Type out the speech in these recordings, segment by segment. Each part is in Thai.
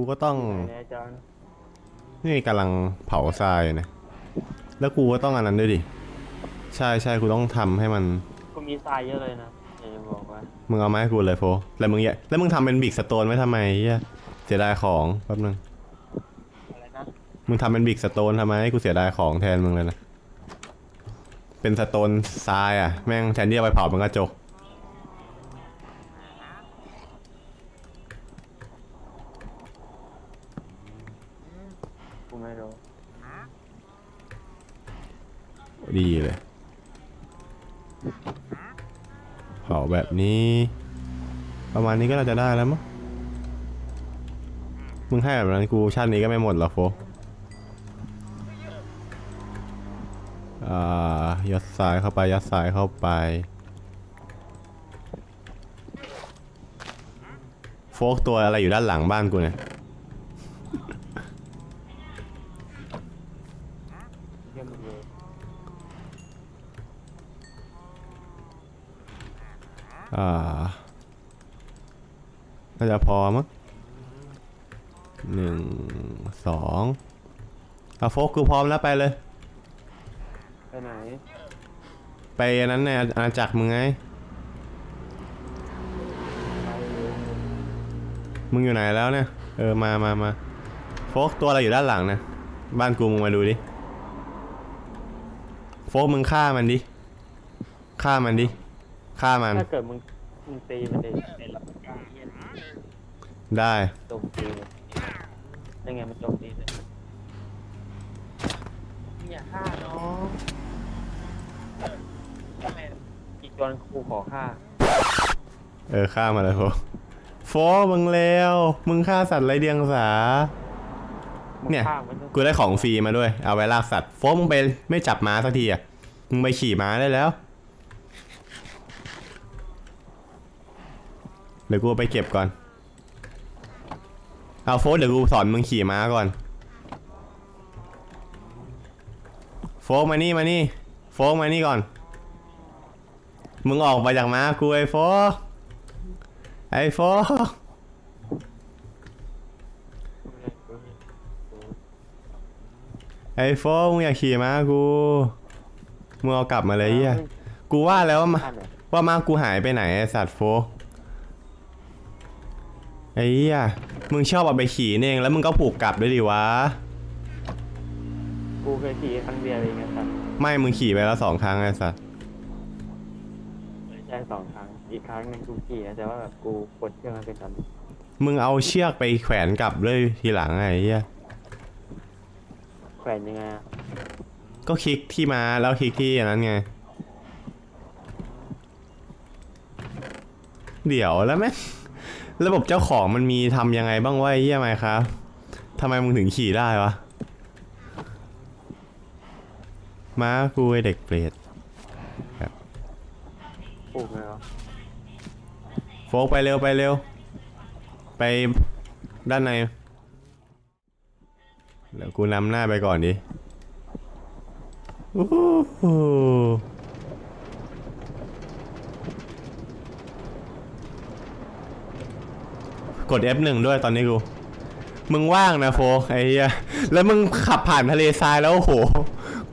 กูก็ต้อง ไหนอาจารย์นี่กำลังเผาทรายนะ แล้วกูก็ต้องอันนั้นด้วยดิ ใช่ใช่กูต้องทำให้มันกูมีทรายเยอะเลยนะอยากจะบอกว่ามึงเอามาให้กูเลยโฟแล้วมึงอย่าแล้วมึงทำเป็นบิ๊กสโตนไว้ทำไมเหี้ยเสียดายของแป๊บนึง อะไรนะมึงทำเป็นบิ๊กสโตนทำไมกูเสียดายของแทนมึงเลยนะ เป็นสโตนทรายอะ แม่งแทนที่จะไปเผาเป็นกระจกกูไม่รู้ ดีเลย เผาแบบนี้ ประมาณนี้ก็น่าจะได้แล้วมั้งมึงให้แบบนั้นกูชาตินี้ก็ไม่หมดหรอกโฟยัดซ้ายเข้าไป ยัดซ้ายเข้าไป โฟกตัวอะไรอยู่ด้านหลังบ้านกูเนี่ย เยี่ยมเลย อ่า น่าจะพอมั้งหนึ่งสองเอาโฟกกูพร้อมแล้วไปเลย ไปไหน ไปอันนั้นในอาณาจักรมึงไง มึงอยู่ไหนแล้วเนี่ย เออ มามามาโฟกตัวอะไรอยู่ด้านหลังนะ บ้านกูมึงมาดูดิ โฟกมึงฆ่ามันดิ ฆ่ามันดิ ฆ่ามัน ถ้าเกิดมึงมึงตีมันเองเป็นหลักการเยี่ยม ได้โจมตีเลยยังไงมันโจมตีเลยอย่าฆ่าน้องแม่อีกตัวนึงกูขอฆ่า เออฆ่ามาเลยโฟกโฟกมึงเร็วมึงฆ่าสัตว์ไรเดียงสา มึงเนี่ย ฆ่ามันเถอะกูได้ของฟรีมาด้วย เอาไว้ลากสัตว์โฟกมึงไปไม่จับม้าสักทีอะมึงไปขี่ม้าได้แล้วเดี๋ยวกูไปเก็บก่อน เอาโฟกเดี๋ยวกูสอนมึงขี่ม้าก่อน โฟกมานี่มานี่ โฟกมานี่ก่อน มึงออกไปจากม้ากูไอ้โฟกไอ้โฟกไอ้โฟกมึงอยากขี่ม้ากูมึงเอากลับมาเลยเฮียกูว่าแล้วว่ามาว่ามากูหายไปไหนไอ้สัตว์โฟก ไอ้เหี้ยมึงชอบเอาไปขี่นี่เองแล้วมึงก็ผูกกลับด้วยดิวะ กูเคยขี่ครั้งเดียวเองไงสัตว์ไม่มึงขี่ไปแล้วสองครั้งไอ้สัตว์ไม่ใช่สองครั้ง อีกครั้งหนึงกูขี่นะแต่ว่าแบบกูกดเครื่องมันไปกันมึงเอาเชือกไปแขวนกลับด้วยทีหลังไงไอ้เหี้ยแขวนยังไงอะก็คลิกที่ม้าแล้วคลิกที่อันนั้นไง เดี๋ยวแล้วแม่ง ระบบเจ้าของมันมีทำยังไงบ้างวะไอ้เหี้ยไหมครับทำไมมึงถึงขี่ได้วะ ม้ากูไอเด็กเปรตปลูกไงวะโฟกไปเร็วไปเร็ว ไปด้านในเดี๋ยวกูนำหน้าไปก่อนดิอู้หู กด F1 ด้วยตอนนี้กู มึงว่างนะโฟกไอ้เหี้ยแล้วมึงขับผ่านทะเลทรายแล้วโอ้โห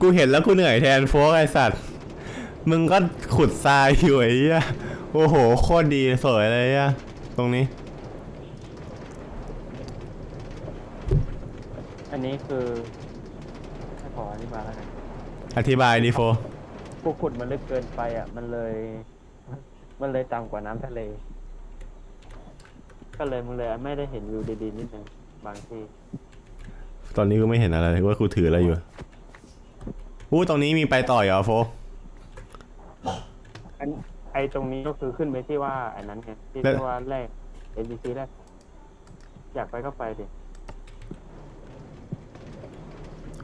กูเห็นแล้วกูเหนื่อยแทนโฟกไอ้สัตว์มึงก็ขุดทรายอยู่ไอ้เหี้ยโอ้โหโคตรดีสวยเลยอะตรงนี้ อันนี้คือให้ขออธิบายแล้วกันอธิบายดิโฟกูขุดมันลึกเกินไปอะ มันเลย มันเลยต่ำกว่าน้ำทะเล ก็เลยมึงเลยไม่ได้เห็นวิวดีๆนิดนึงบางที่ตอนนี้กูไม่เห็นอะไรเลยว่ากูถืออะไรอยู่อู้ตรงนี้มีไปต่อเหรอโฟอันไอตรงนี้ก็คือขึ้นไปที่ว่าอันนั้นไงที่แล้วที่ว่าแรก NPC แรกอยากไปก็ไปดิ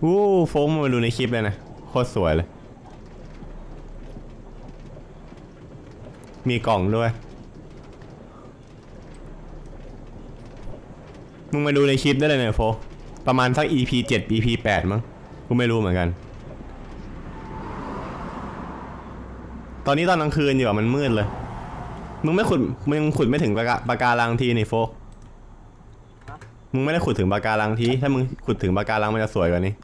อู้โฟมมาดูในคลิปเลยนะโคตรสวยเลย มีกล่องด้วย มึงมาดูในคลิปได้เลยเนี่ยโฟประมาณสัก EP 7 EP 8มั้งกูไม่รู้เหมือนกัน ตอนนี้ตอนกลางคืนอยู่อะมันมืดเลย มึงไม่ขุดมึงขุดไม่ถึงปะกะปะการังทีนี่โฟฮะมึงไม่ได้ขุดถึงปะการังทีถ้ามึงขุดถึงปะการังมันจะสวยกว่านี้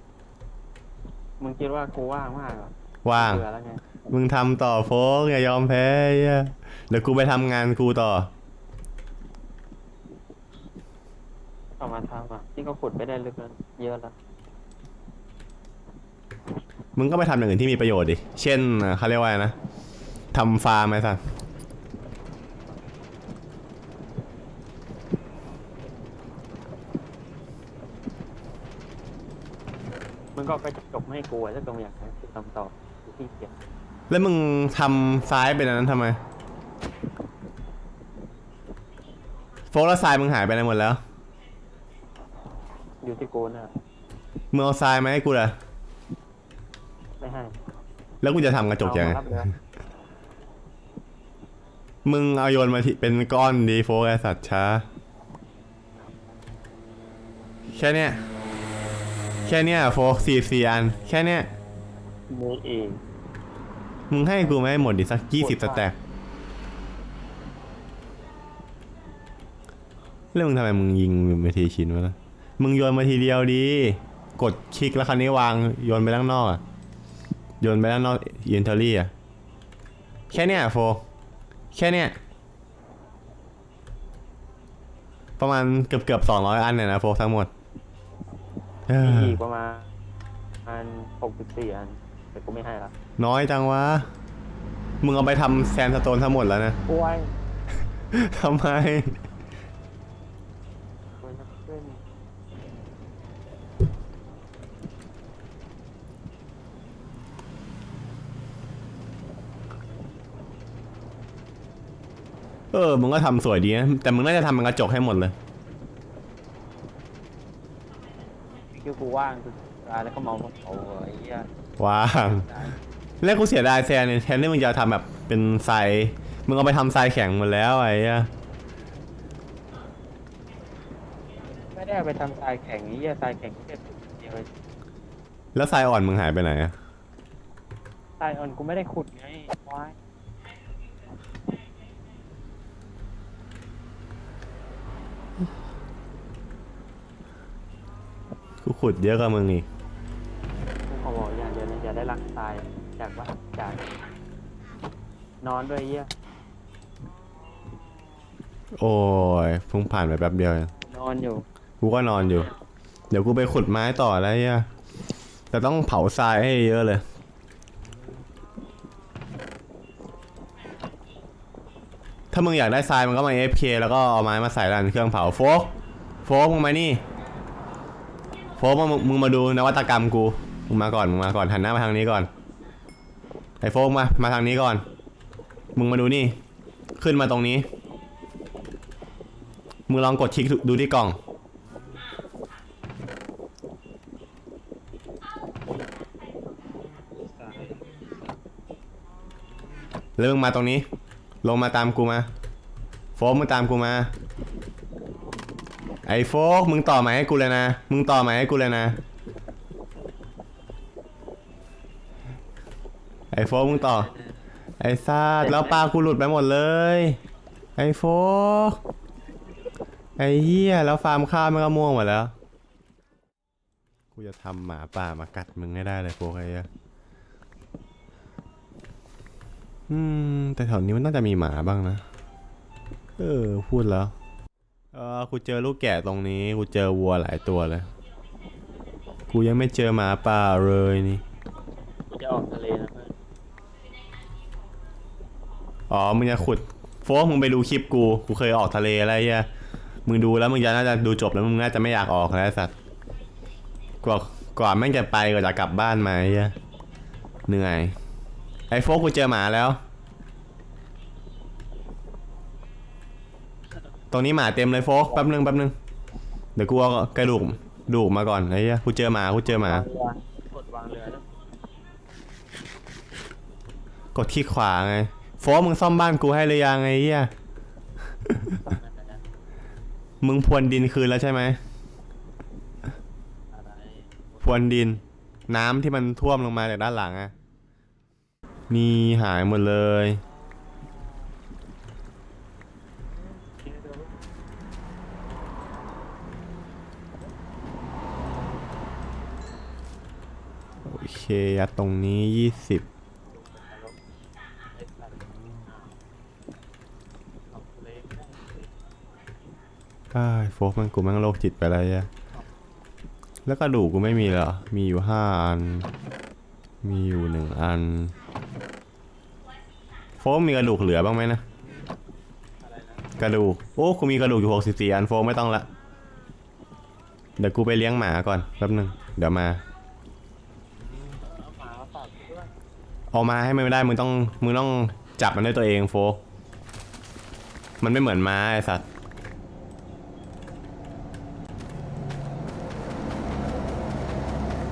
มึงคิดว่ากูว่างมากเหรอว่าง เบื่อแล้วไง มึงทำต่อโฟกอย่ายอมแพ้ไอ้เหี้ยเดี๋ยวกูไปทำงานกูต่อ เอามาทำอะที่ก็ขุดไปได้ลึกแล้วเยอะแล้วมึงก็ไปทำอย่างอื่นที่มีประโยชน์ดิ เช่นเอ่อเขาเรียกว่าอะไรนะทำฟาร์มไอ้สัสมึงก็ไปจบไม่ให้กูอะถ้าตรงอยากให้กูทำต่อกูขี้เกียจแล้วมึงทำซ้ายเป็นอันนั้นทำไม โฟกแล้วทรายมึงหายไปไหนหมดแล้ว อยู่ที่กูน่ะมึงเอาทรายมาให้กูเหรอไม่ให้แล้วกูจะทำกระจกยังไง เอามารับเลยมึงเอาโยนมาที่เป็นก้อนดีโฟกไอสัตว์ช้า แค่เนี้ยแค่เนี้ยโฟกสี่สี่อัน แค่เนี้ยมือเองมึงให้กูไม่หมดดิสักยี่สิบสแต็กแล้วมึงทำไมมึงยิงไปทีชิ้นวะล่ะ มึงโยนมาทีเดียวดี กดคลิกแล้วคันนี้วางโยนไปด้านนอกอะโยนไปด้านนอกอินเทอรี่อะแค่เนี้ยโฟ แค่เนี้ยประมาณเกือบเกือบสองร้อยอันเนี่ยนะโฟทั้งหมดเอ้มีออีกประมาณประมาณหกสิบสี่อันแต่กูไม่ให้ละน้อยจังวะ มึงเอาไปทำแซนสโตนทั้งหมดแล้วนะกล้วยทำไม กล้วยน้ำขึ้น เออมึงก็ทำสวยดีนะแต่มึงน่าจะทำเป็นกระจกให้หมดเลยคือกูว่างกูตายแล้วก็เมาเผาไอ้เหี้ยว้างแล้วกูเสียดายแซนเนี่ยแทนที่มึงจะทำแบบเป็นทรายมึงเอาไปทำทรายแข็งหมดแล้วไอ้เหี้ยไม่ได้เอาไปทำทรายแข็งไอ้เหี้ยทรายแข็งแค่เดียวแล้วทรายอ่อนมึงหายไปไหนอะทรายอ่อนกูไม่ได้ขุดไงควาย กูขุดเยอะกว่ามึงอีกกูขอบอกอย่างเดียวนะอย่าได้รักทรายจากว่าจาก นอนด้วยไอ้เหี้ยโอ้ยเพิ่งผ่านไปแป๊บเดียวเองนอนอยู่กูก็นอนอยู่ เดี๋ยวกูไปขุดไม้ต่อแล้วไอ้เหี้ยแต่ต้องเผาทรายให้เยอะเลย ถ้ามึงอยากได้ทรายมันก็มา AFK แล้วก็เอาไม้มาใส่ดันเครื่องเผาโฟกโฟกมึงมานี่ โฟกมึงมึงมาดูนวัตกรรมกู มึงมาก่อน มึงมาก่อน หันหน้ามาทางนี้ก่อน ไอโฟกมา มาทางนี้ก่อน มึงมาดูนี่ ขึ้นมาตรงนี้ มึงลองกดคลิกดูที่กล่อง แล้วมึงมาตรงนี้ ลงมาตามกูมา โฟกมึงตามกูมา ไอ้โฟกมึงต่อไหมให้กูเลยนะ มึงต่อไหมให้กูเลยนะ ไอ้โฟกมึงต่อ ไอ้ซาดแล้วปลากูหลุดไปหมดเลย ไอ้โฟกไอ้เหี้ยแล้วฟาร์มข้าวมันก็ม่วงหมดแล้ว กูจะทำหมาป่ามากัดมึงให้ได้เลยโฟกไอ้เหี้ยอืมแต่แถวนี้มันน่าจะมีหมาบ้างนะ เออพูดแล้ว เออกูเจอลูกแกะตรงนี้ กูเจอวัวหลายตัวเลย กูยังไม่เจอหมาป่าเลยนี่กูจะออกทะเลนะเพื่อนอ๋อ มึงจะขุดโฟกมึงไปดูคลิปกู กูเคยออกทะเลอะไรเงี้ยมึงดูแล้วมึงจะน่าจะดูจบแล้วมึงน่าจะไม่อยากออกแล้วไอ้สัตว์กว่ากว่าแม่งจะไปกว่าจะกลับบ้านมาไอ้เหี้ยเหนื่อย ไอ้โฟกกูเจอหมาแล้ว ตรงนี้หมาเต็มเลยโฟกแป๊บนึงแป๊บนึงเดี๋ยวกูเอากระดูกดูกมาก่อนไอ้เหี้ยกูเจอหมากูเจอหมา กดวางเรือนะกดที่ขวาไงโฟกมึงซ่อมบ้านกูให้หรือยังไงเหี้ยนั่นน่ะนะมึงพรวนดินคืนแล้วใช่ไหมอะไรพรวนดิน น้ำที่มันท่วมลงมาจากด้านหลังอะนี่หายหมดเลย ยัดตรงนี้ยี่สิบไอ้สัตว์เอากูเลยก็โฟกมันกูแมันโรคจิตไปแล้วอะแล้วก็ดูกกูไม่มีเหรอ มีอยู่ห้าอัน มีอยู่หนึ่งอัน โฟกมีกระดูกเหลือบ้างไหมนะ กระดูก โอ้กูมีกระดูกอยู่หกสิบสี่อันโฟกไม่ต้องละ เดี๋ยวกูไปเลี้ยงหมาก่อนแป๊บหนึงเดี๋ยวมา เอาหมามาฝากกูด้วย เอามาให้มันไม่ได้มึงต้องมึงต้องจับมันด้วยตัวเองโฟกมันไม่เหมือนม้าไอสัตว์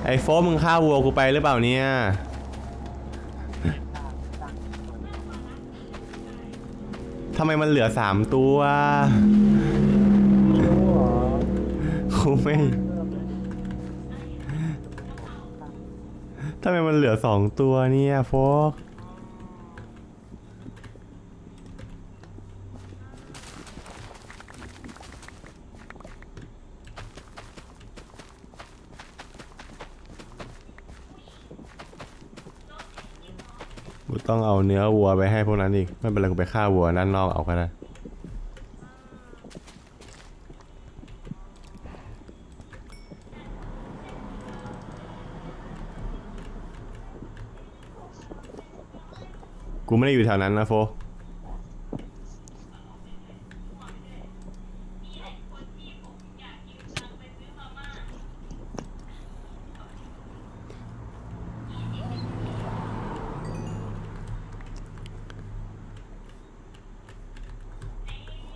ไอโฟกมึงฆ่าวัวกูไปหรือเปล่าเนี่ยทำไมมันเหลือสามตัวไม่รู้เหรอกูไม่ ไมมันเหลือสองตัวเนี่ยโฟกกูต้องเอาเนื้อวัวไปให้พวกนั้นอีก ไม่เป็นไรกูไปฆ่าวัวด้านนอกเอาก็ได้ ไม่ได้อยู่แถวนั้นนะโฟ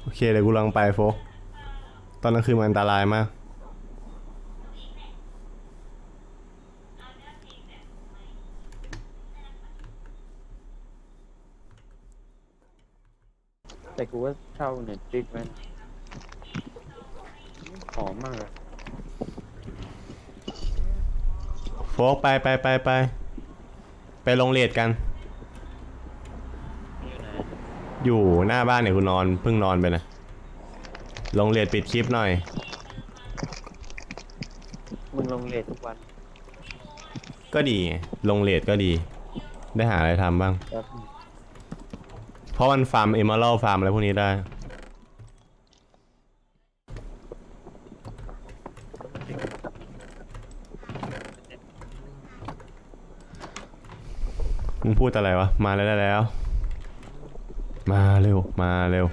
โอเคเดี๋ยวกูลองไปโฟ ตอนกลางคืนมันอันตรายมาก แต่กูว่าเช่า เน็ตฟลิกมันหอมมากเลยโฟกไปไปไปไปไปลงเลดกัน อยู่ไหนอยู่หน้าบ้านเนี่ยกูนอนเพิ่งนอนไปนะลงเลดปิดคลิปหน่อย มึงลงเลททุกวันก็ดีไงลงเลดก็ดี ได้หาอะไรทำบ้างครับเพราะมันฟาร์มเอม a ร d ฟาร์มอะไรพวกนี้ได้ พูดอะไรวะ มาแล้วได้แล้ว มาเร็ว มาเร็ว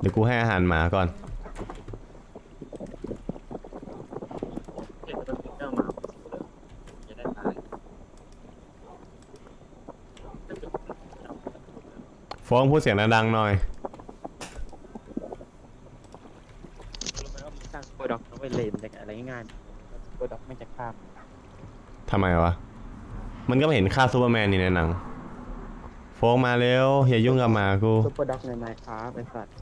เดี๋ยวกูให้อาหารหมาก่อน ฟ้องพูดเสียงดังๆหน่อย รู้ไหมว่ามึงสร้างโปรดักต์เอาไว้เลนแต่อะไรง่ายๆโปรดักต์ไม่จะข้าม ทำไมวะ มันก็ไม่เห็นค่าซูเปอร์แมนนี่ในหนัง โฟกมาเร็วอย่ายุ่งกับหมากูซุปเปอร์ดักในไมค์ครับไอ้สัตว์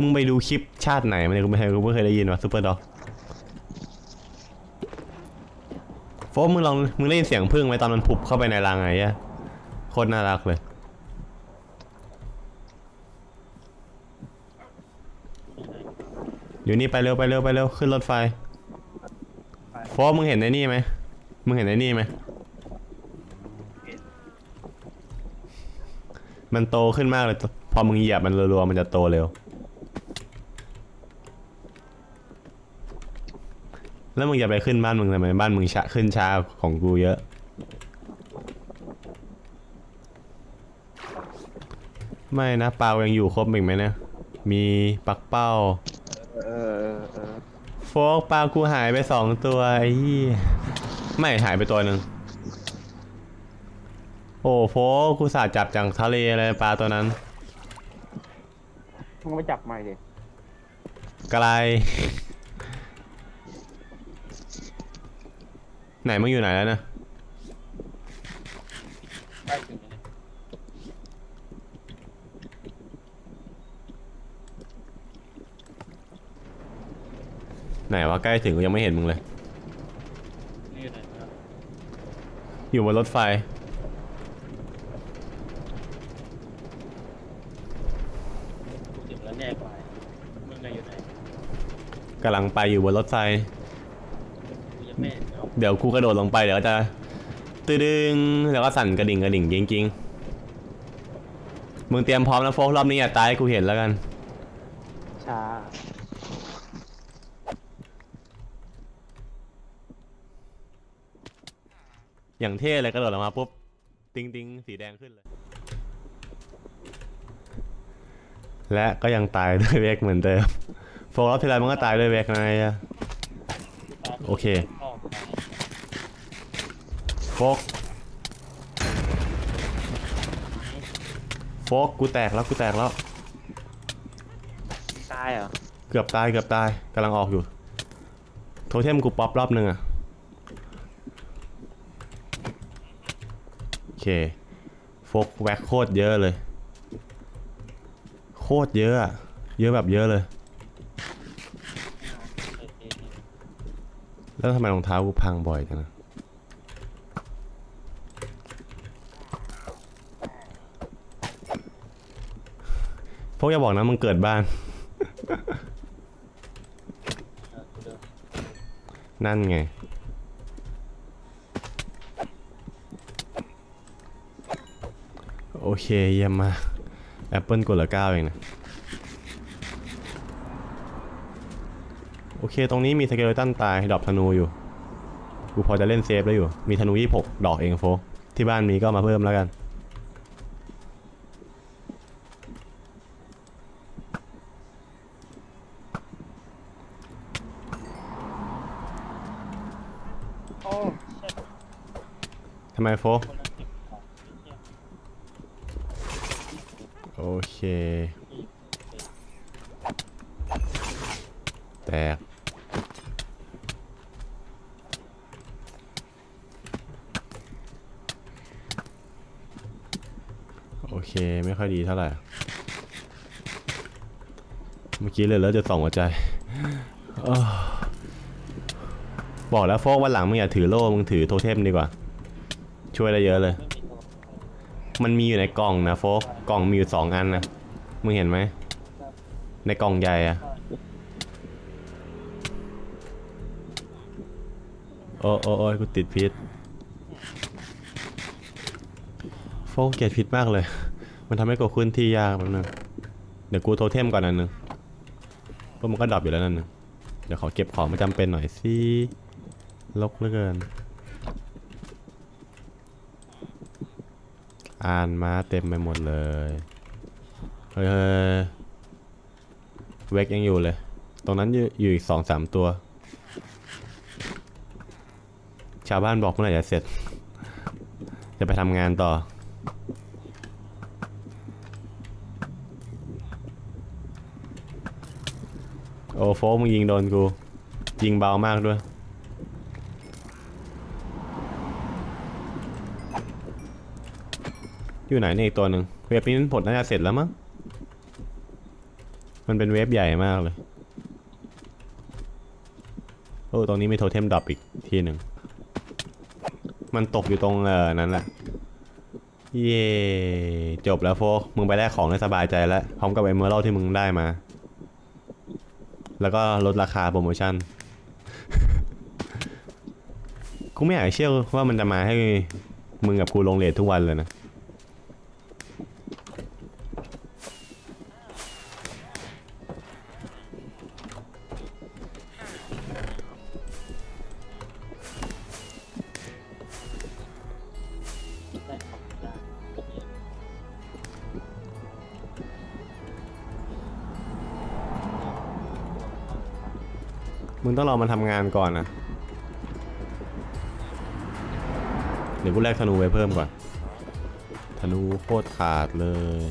มึงไปดูคลิปชาติไหนมาเนี่ยกูไม่เคยกูไม่เคยได้ยินว่าซูเปอร์ด็อกโฟกมึงลองมึงได้ยินเสียงพึ่งไหมตอนมันผุบเข้าไปในรังไงเงี้ยโคตรน่ารักเลย อยู่นี่ไปเร็วไปเร็วไปเร็วขึ้นรถไฟโฟกมึงเห็นไอ้นี่ไหม มึงเห็นไอ้นี่ไหม มันโตขึ้นมากเลย พอมึงเหยียบมันรัวๆมันจะโตเร็ว แล้วมึงอย่าไปขึ้นบ้านมึงทำไมบ้านมึงช้าขึ้นช้าของกูเยอะ ไม่นะเปายังอยู่ครบอีกไหมเนะ มีปักเป้าเออเออเออโฟกปลากูหายไปสองตัวไอ้ยี่ ไม่หายไปตัวหนึ่งโอ้โฟกกูสาจับจากทะเลเลยปลาตัวนั้นมึงไปจับใหม่ดิไกลไหนมึงอยู่ไหนแล้วนะใกล้ถึงแล้วเนี่ยไหนวะใกล้ถึงกูยังไม่เห็นมึงเลย นี่อยู่ไหนวะ อยู่บนรถไฟกูถึงแล้วแน่กว่ามึงไงอยู่ไหนกำลังไปอยู่บนรถไฟแม่เดี๋ยวเดี๋ยวกูกระโดดลงไปเดี๋ยวก็จะตื้อดึงแล้วก็สั่นกระดิ่งกระดิ่งจริงๆ มึงเตรียมพร้อมแล้วโฟกรอบนี้อย่าตายให้กูเห็นแล้วกัน อย่างเท่เลยกระโดดออกมาปุ๊บติงติงสีแดงขึ้นเลย และก็ยังตายด้วยเวกเหมือนเดิมโฟกรอบที่ไรมันก็ตายด้วยเวกนะไงอะโอเคออกไปโฟกโฟกกูแตกแล้วกูแตกแล้วตายเหรอเกือบตายเกือบตายกำลังออกอยู่ โทเทมกูป๊อปรอบหนึ่งอะโอเคโฟกแวกโคตรเยอะเลย โคตรเยอะอะเยอะแบบเยอะเลย แล้วทำไมรองเท้ากูพังบ่อยจังนะพวกอย่าบอกนะมึงเกิดบ้าน นั่นไง โอเคเยี่ยมมากแอปเปิลกดละเก้าเองนะ โอเค ตรงนี้มีสเกลตันตายดรอปธนูอยู่ กูพอจะเล่นเซฟได้อยู่ มีธนูยี่หกดอกเองโฟ ที่บ้านมีก็มาเพิ่มแล้วกัน ทำไมโฟก คนละสิบของไอ้เหี้ย โอเค แตก โอเค ไม่ค่อยดีเท่าไหร่ เมื่อกี้เลยแล้วจะส่องหัวใจอบอกแล้วโฟกวันหลังมึงอย่าถือโล่ มึงถือโทเทมดีกว่า ช่วยได้เยอะเลยไม่มีตัวมันมีอยู่ในกล่องนะโฟก กล่องมีอยู่สองอันนะมึงเห็นไหม ในกล่องใหญ่อะโอ้โอ้โอ้ยกูติดพิษโฟกเกลียดพิษมากเลย มันทำให้กูขึ้นที่ยากแป๊บนึงเดี๋ยวกูโทเทมก่อนอันนึงเพราะมันก็ดรอปอยู่แล้วนั่นนึงเดี๋ยวขอเก็บของมาจำเป็นหน่อยสิลกเหลือเกิน อ่านมาเต็มไปหมดเลย เฮ้ยเวกยังอยู่เลย ตรงนั้นอยู่อยู่อีกสองสามตัว ชาวบ้านบอกเมื่อไหร่จะเสร็จ จะไปทำงานต่อ โอ้โฟมึงยิงโดนกู ยิงเบามากด้วย อยู่ไหนเนี่ยอีกตัวหนึ่งเว็บนี้ผลน่าจะเสร็จแล้วมั้งมันเป็นเว็บใหญ่มากเลยโอ้ตรงนี้มีโทเทมดรอปอีกทีหนึ่งมันตกอยู่ตรงเออนั้นแหละเย่จบแล้วโฟกมึงไปแลกของได้สบายใจแล้ว พร้อมกับเอเมอรัลที่มึงได้มา แล้วก็ลดราคาโปรโมชั่นกูไม่อยากเชื่อว่ามันจะมาให้มึงกับกูลงเลททุกวันเลยนะ ต้องรอมันทำงานก่อนนะเดี๋ยวกูแลกธนูไว้เพิ่มก่อน ธนูโคตรขาดเลย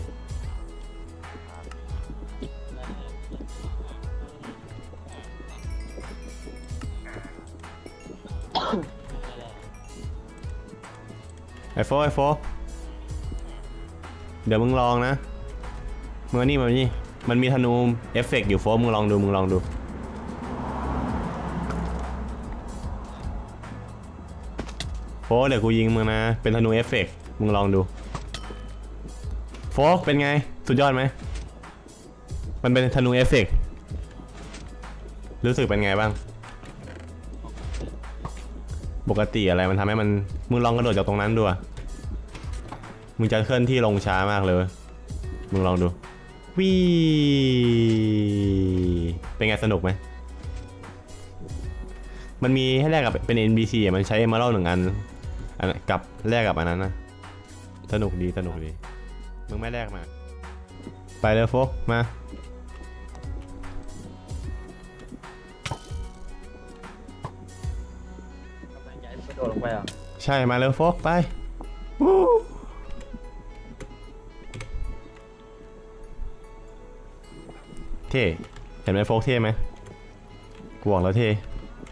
ไอโฟไอโฟเดี๋ยวมึงลองนะมึงเอนี่มานี่ มันมีธนูเอฟเฟกต์อยู่โฟมึงลองดู มึงลองดู ฟกเดี๋ยวกูยิงมึงนะ เป็นธนูเอฟเฟกต์มึงลองดูโฟกเป็นไง สุดยอดไหม มันเป็นธนูเอฟเฟกต์รู้สึกเป็นไงบ้าง ปกติอะไรมันทำให้มัน มึงลองกระโดดจากตรงนั้นดูอะมึงจะเคลื่อนที่ลงช้ามากเลย มึงลองดูวีเป็นไงสนุกไหม มันมีให้แลกกับเป็น NPC อะมันใช้ Emerald หนึ่งอัน อันนั้นกับแลกกับอันนั้นนะสนุกดีสนุกดีมึงไม่แลกมา ไปเลยโฟกมากำลังจะกระโดดลงไปเหรอใช่มาเลยโฟกไปวู้เท่เห็นไหมโฟกเท่ไหมกูบอกแล้วเท่